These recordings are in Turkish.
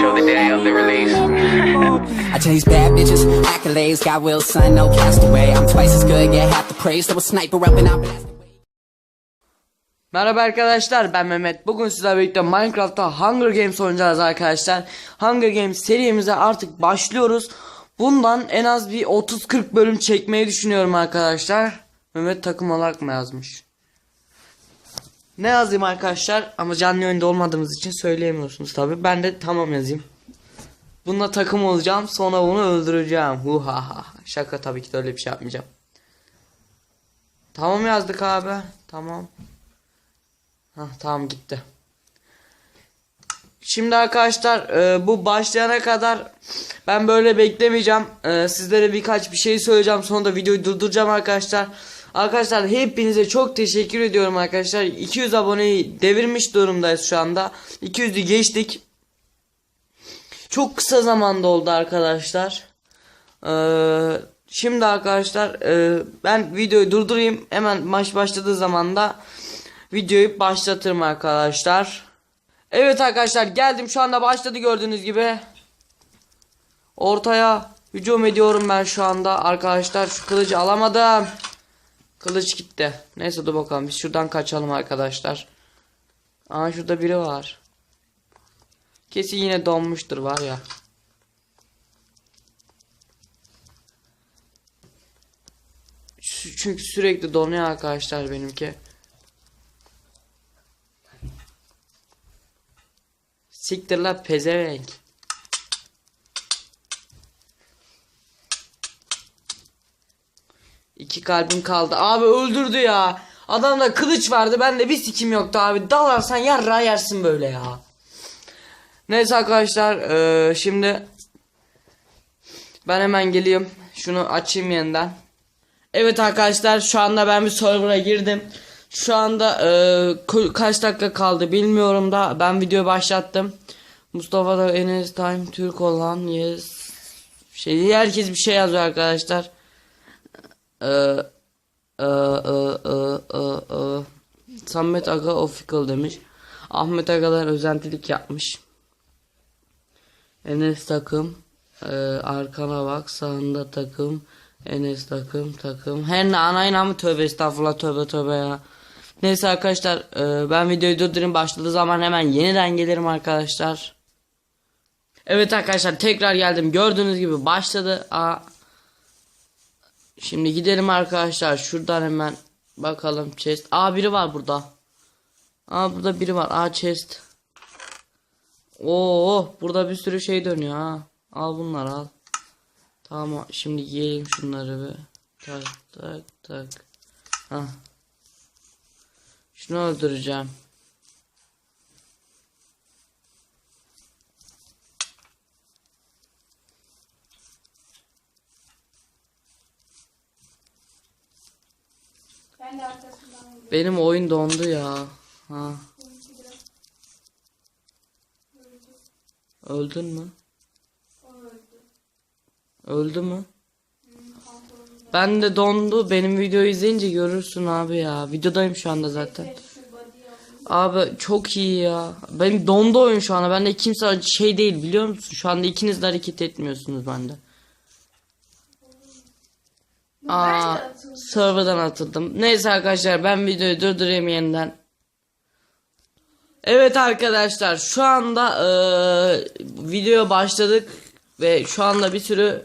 show the day of the release. I chase bad bitches, accolades, got will, son, no castaway. I'm twice as good, get half the praise. Throw a sniper up and away. Merhaba arkadaşlar ben Mehmet. Bugün sizlerle birlikte Minecraft'ta Hunger Games oynayacağız arkadaşlar. Hunger Games serimize artık başlıyoruz. Bundan en az bir 30-40 bölüm çekmeyi düşünüyorum arkadaşlar. Mehmet takım olarak mı yazmış? Ne yazayım arkadaşlar? Ama canlı yayında olmadığımız için söyleyemiyorsunuz tabi. Ben de tamam yazayım. Bununla takım olacağım sonra bunu öldüreceğim. Hu ha ha. Şaka tabii ki de öyle bir şey yapmayacağım. Tamam yazdık abi. Tamam. Hah tamam gitti. Şimdi arkadaşlar e, bu başlayana kadar ben böyle beklemeyeceğim. E, sizlere birkaç bir şey söyleyeceğim. Sonra da videoyu durduracağım arkadaşlar. Arkadaşlar hepinize çok teşekkür ediyorum arkadaşlar. 200 aboneyi devirmiş durumdayız şu anda. 200'ü geçtik. Çok kısa zamanda oldu arkadaşlar. Ee, şimdi arkadaşlar e, ben videoyu durdurayım. Hemen maç başladığı zaman da videoyu başlatırım arkadaşlar. Evet arkadaşlar geldim şu anda başladı gördüğünüz gibi. Ortaya hücum ediyorum ben şu anda arkadaşlar. Şu kılıcı alamadım. Kılıç gitti. Neyse dur bakalım biz şuradan kaçalım arkadaşlar. Aa şurada biri var. Kesin yine donmuştur var ya. Çünkü sürekli donuyor arkadaşlar benimki. Siktir la pezevenk. İki kalbim kaldı. Abi öldürdü ya. Adamda kılıç vardı. Bende bir sikim yoktu abi. Dalarsan yarra yersin böyle ya. Neyse arkadaşlar. eee, şimdi ben hemen geliyorum. Şunu açayım yeniden. Evet arkadaşlar şu anda ben bir server'a girdim. Şu anda ku- kaç dakika kaldı bilmiyorum da ben video başlattım. Mustafa da Enes Time Türk olan yes. Şey herkes bir şey yazıyor arkadaşlar. Eee, eee. Samet Aga Official demiş. Ahmet Agalar özentilik yapmış. Enes takım. Eee, arkana bak sağında takım. Enes takım takım. Her ne anayın mı tövbe estağfurullah tövbe tövbe ya. Neyse arkadaşlar eee, ben videoyu durdurayım başladığı zaman hemen yeniden gelirim arkadaşlar. Evet arkadaşlar tekrar geldim gördüğünüz gibi başladı. Aa, Şimdi gidelim arkadaşlar. Şuradan hemen bakalım chest. Aa biri var burada. Aa burada biri var. Aa chest. Oo burada bir sürü şey dönüyor ha. Al bunları al. Tamam şimdi giyelim şunları bir. Tak tak tak. Ha. Şunu öldüreceğim. Ben de arkasından gidiyorum. Benim oyun dondu ya. Ha. Öldün mü? O öldü. Öldü mü? Ben de dondu. Benim videoyu izleyince görürsün abi ya. Videodayım şu anda zaten. Evet, şu. Abi çok iyi ya. Benim dondu oyun şu anda. Bende kimse şey değil biliyor musun? Şu anda ikiniz de hareket etmiyorsunuz bende. Aa, serverdan atıldım. Neyse arkadaşlar ben videoyu durdurayım yeniden. Evet arkadaşlar şu anda eee videoya başladık ve şu anda bir sürü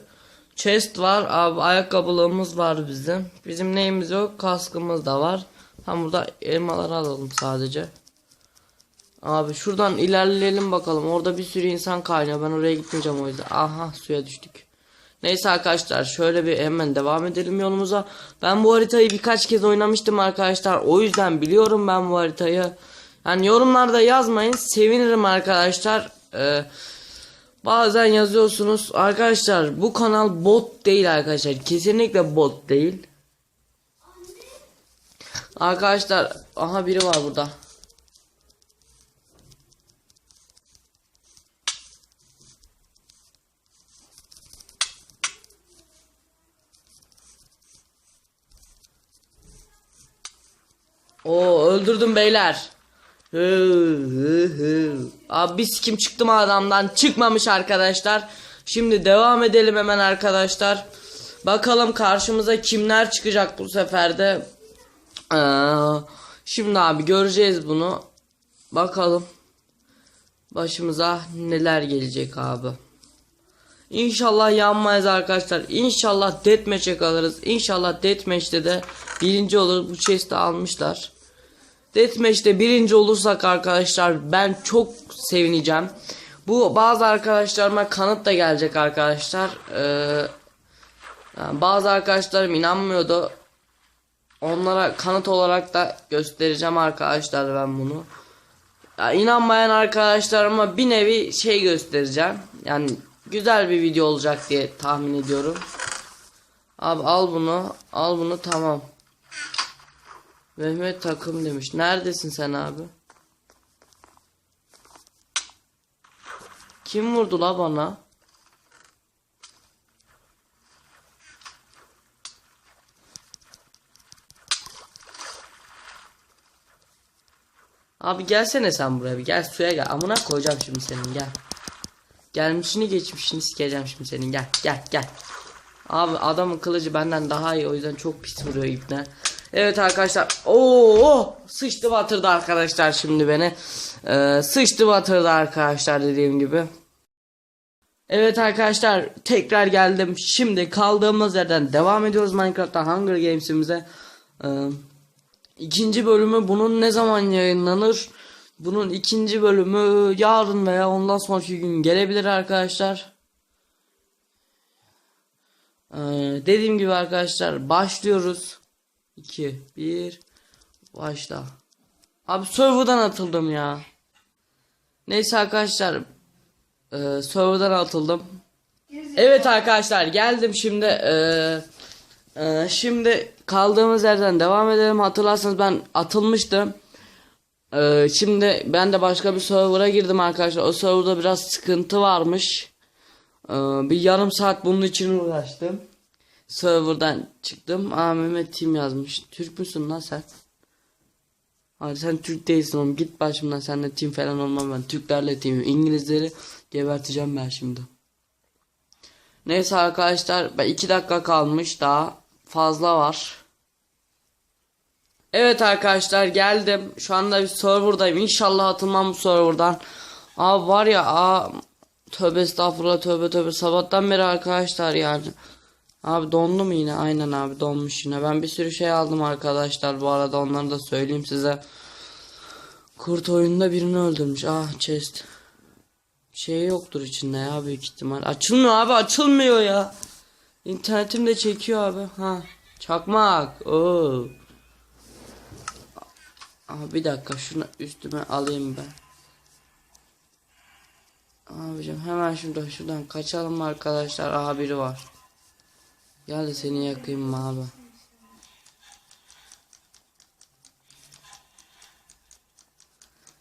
chest var. Abi ayakkabılığımız var bizim. Bizim neyimiz yok? Kaskımız da var. Tam burada elmaları alalım sadece. Abi şuradan ilerleyelim bakalım. Orada bir sürü insan kaynıyor. Ben oraya gitmeyeceğim o yüzden. Aha suya düştük. Neyse arkadaşlar şöyle bir hemen devam edelim yolumuza. Ben bu haritayı birkaç kez oynamıştım arkadaşlar. O yüzden biliyorum ben bu haritayı. Yani yorumlarda yazmayın. Sevinirim arkadaşlar. Ee, bazen yazıyorsunuz. Arkadaşlar bu kanal bot değil arkadaşlar. Kesinlikle bot değil. Arkadaşlar aha biri var burada. Oo öldürdüm beyler. Hı hı hı. Abi bir sikim çıktı mı adamdan çıkmamış arkadaşlar. Şimdi devam edelim hemen arkadaşlar. Bakalım karşımıza kimler çıkacak bu sefer de. Ee, şimdi abi göreceğiz bunu. Bakalım. Başımıza neler gelecek abi. İnşallah yanmayız arkadaşlar. İnşallah deathmatch'e kalırız. İnşallah deathmatch'te de birinci olur. Bu chest'i almışlar. Deathmatch'te birinci olursak arkadaşlar ben çok sevineceğim. Bu bazı arkadaşlarıma kanıt da gelecek arkadaşlar. Ee, yani bazı arkadaşlarım inanmıyordu. Onlara kanıt olarak da göstereceğim arkadaşlar ben bunu. Ya inanmayan arkadaşlarıma bir nevi şey göstereceğim. Yani güzel bir video olacak diye tahmin ediyorum. Abi al bunu, al bunu tamam. Mehmet takım demiş. Neredesin sen abi? Kim vurdu la bana? Abi gelsene sen buraya bir gel suya gel. Amına koyacağım şimdi senin gel. Gelmişini geçmişini sikeceğim şimdi senin gel gel gel. Abi adamın kılıcı benden daha iyi o yüzden çok pis vuruyor ipne. Evet arkadaşlar. Oo sıçtı batırdı arkadaşlar şimdi beni. Ee, sıçtı batırdı arkadaşlar dediğim gibi. Evet arkadaşlar tekrar geldim. Şimdi kaldığımız yerden devam ediyoruz Minecraft'ta Hunger Games'imize. Ee, ikinci bölümü bunun ne zaman yayınlanır? Bunun ikinci bölümü yarın veya ondan sonraki gün gelebilir arkadaşlar. Ee, dediğim gibi arkadaşlar başlıyoruz. 2 1 başla. Abi serverdan atıldım ya. Neyse arkadaşlar e, serverdan atıldım. Evet arkadaşlar geldim şimdi. E, e, şimdi kaldığımız yerden devam edelim. Hatırlarsanız ben atılmıştım. E, şimdi ben de başka bir server'a girdim arkadaşlar. O serverda biraz sıkıntı varmış. E, bir yarım saat bunun için uğraştım. Server'dan çıktım. Aa Mehmet Tim yazmış. Türk müsün lan sen? Hadi sen Türk değilsin oğlum. Git başımdan. Sen de Tim falan olmam ben. Türklerle Tim. İngilizleri geberteceğim ben şimdi. Neyse arkadaşlar. Ben 2 dakika kalmış. Daha fazla var. Evet arkadaşlar geldim. Şu anda bir serverdayım. İnşallah atılmam bu serverdan. Abi var ya aa, tövbe estağfurullah tövbe tövbe sabahtan beri arkadaşlar yani. Abi dondu mu yine? Aynen abi donmuş yine. Ben bir sürü şey aldım arkadaşlar. Bu arada onları da söyleyeyim size. Kurt oyununda birini öldürmüş. Ah chest. Şey yoktur içinde ya büyük ihtimal. Açılmıyor abi açılmıyor ya. İnternetim de çekiyor abi. Ha. Çakmak. Oo. Abi bir dakika şunu üstüme alayım ben. Abicim hemen şurada şuradan kaçalım arkadaşlar. Aha biri var. Gel de seni yakayım abi?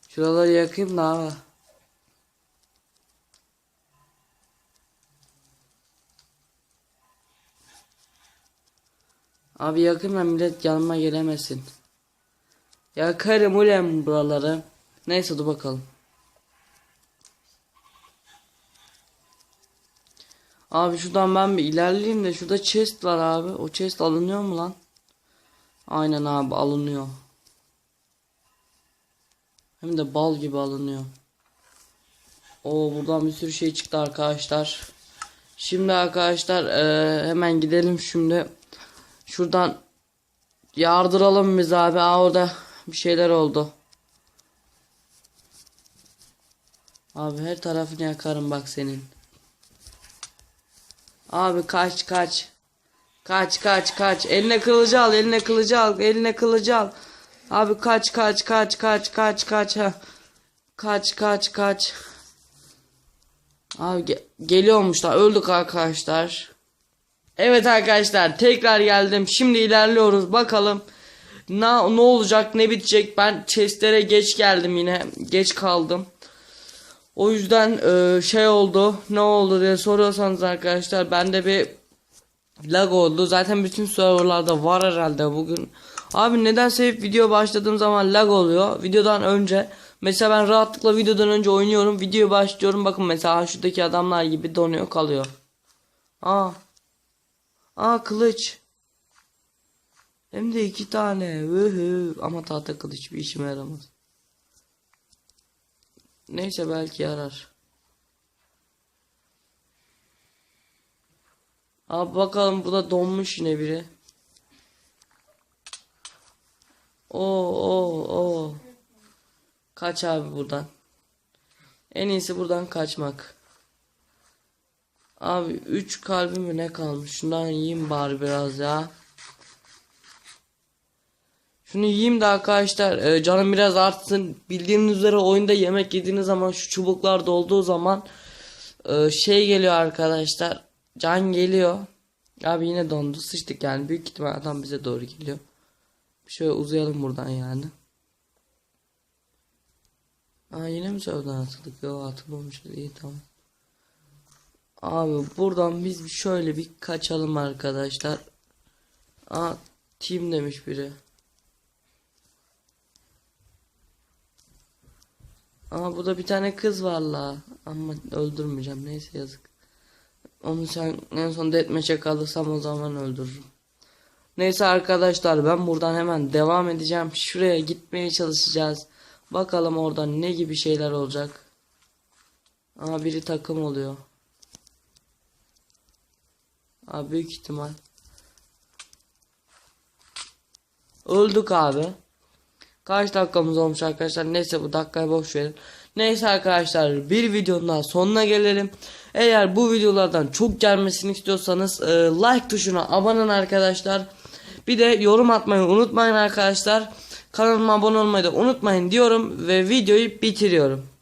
Şuraları yakayım da abi. Abi yakın ben millet yanıma gelemesin. Yakarım ulan buraları. Neyse dur bakalım. Abi şuradan ben bir ilerleyeyim de şurada chest var abi. O chest alınıyor mu lan? Aynen abi alınıyor. Hem de bal gibi alınıyor. Oo buradan bir sürü şey çıktı arkadaşlar. Şimdi arkadaşlar eee, hemen gidelim şimdi. Şuradan yardıralım biz abi. Aa orada bir şeyler oldu. Abi her tarafını yakarım bak senin. Abi kaç kaç. Kaç kaç kaç. Eline kılıcı al, eline kılıcı al, eline kılıcı al. Abi kaç kaç kaç kaç kaç kaç ha. Kaç kaç kaç. Abi ge geliyormuşlar. Öldük arkadaşlar. Evet arkadaşlar tekrar geldim. Şimdi ilerliyoruz. Bakalım ne ne olacak, ne bitecek. Ben chestlere geç geldim yine. Geç kaldım. O yüzden e, şey oldu ne oldu diye soruyorsanız arkadaşlar bende bir lag oldu. Zaten bütün serverlarda var herhalde bugün Abi nedense hep video başladığım zaman lag oluyor. Videodan önce. Mesela ben rahatlıkla videodan önce oynuyorum. Video başlıyorum. Bakın mesela şuradaki adamlar gibi donuyor kalıyor. Aa. Aa kılıç. Hem de iki tane. Vıhı. Ama tahta kılıç bir işime yaramaz. Neyse belki yarar. Abi bakalım bu da donmuş yine biri. Oo oo oo. Kaç abi buradan. En iyisi buradan kaçmak. Abi 3 kalbim mi ne kalmış? Şundan yiyeyim bari biraz ya. Şunu yiyeyim de arkadaşlar e, canım biraz artsın. Bildiğiniz üzere oyunda yemek yediğiniz zaman şu çubuklar dolduğu zaman e, şey geliyor arkadaşlar. Can geliyor. Abi yine dondu. Sıçtık yani. Büyük ihtimal adam bize doğru geliyor. Şöyle uzayalım buradan yani. Aa yine mi sövden atıldık? Yok atılmamışız. İyi tamam. Abi buradan biz şöyle bir kaçalım arkadaşlar. Aa team demiş biri. Aa burada bir tane kız var. Ama öldürmeyeceğim. Neyse yazık. Onu sen en son deathmatch'e kalırsam o zaman öldürürüm. Neyse arkadaşlar ben buradan hemen devam edeceğim. Şuraya gitmeye çalışacağız. Bakalım orada ne gibi şeyler olacak. Aa biri takım oluyor. Aa büyük ihtimal. Öldük abi. Kaç dakikamız olmuş arkadaşlar. Neyse bu dakikayı boş verin. Neyse arkadaşlar bir videonun daha sonuna gelelim. Eğer bu videolardan çok gelmesini istiyorsanız e, like tuşuna olun arkadaşlar. Bir de yorum atmayı unutmayın arkadaşlar. Kanalıma abone olmayı da unutmayın diyorum ve videoyu bitiriyorum.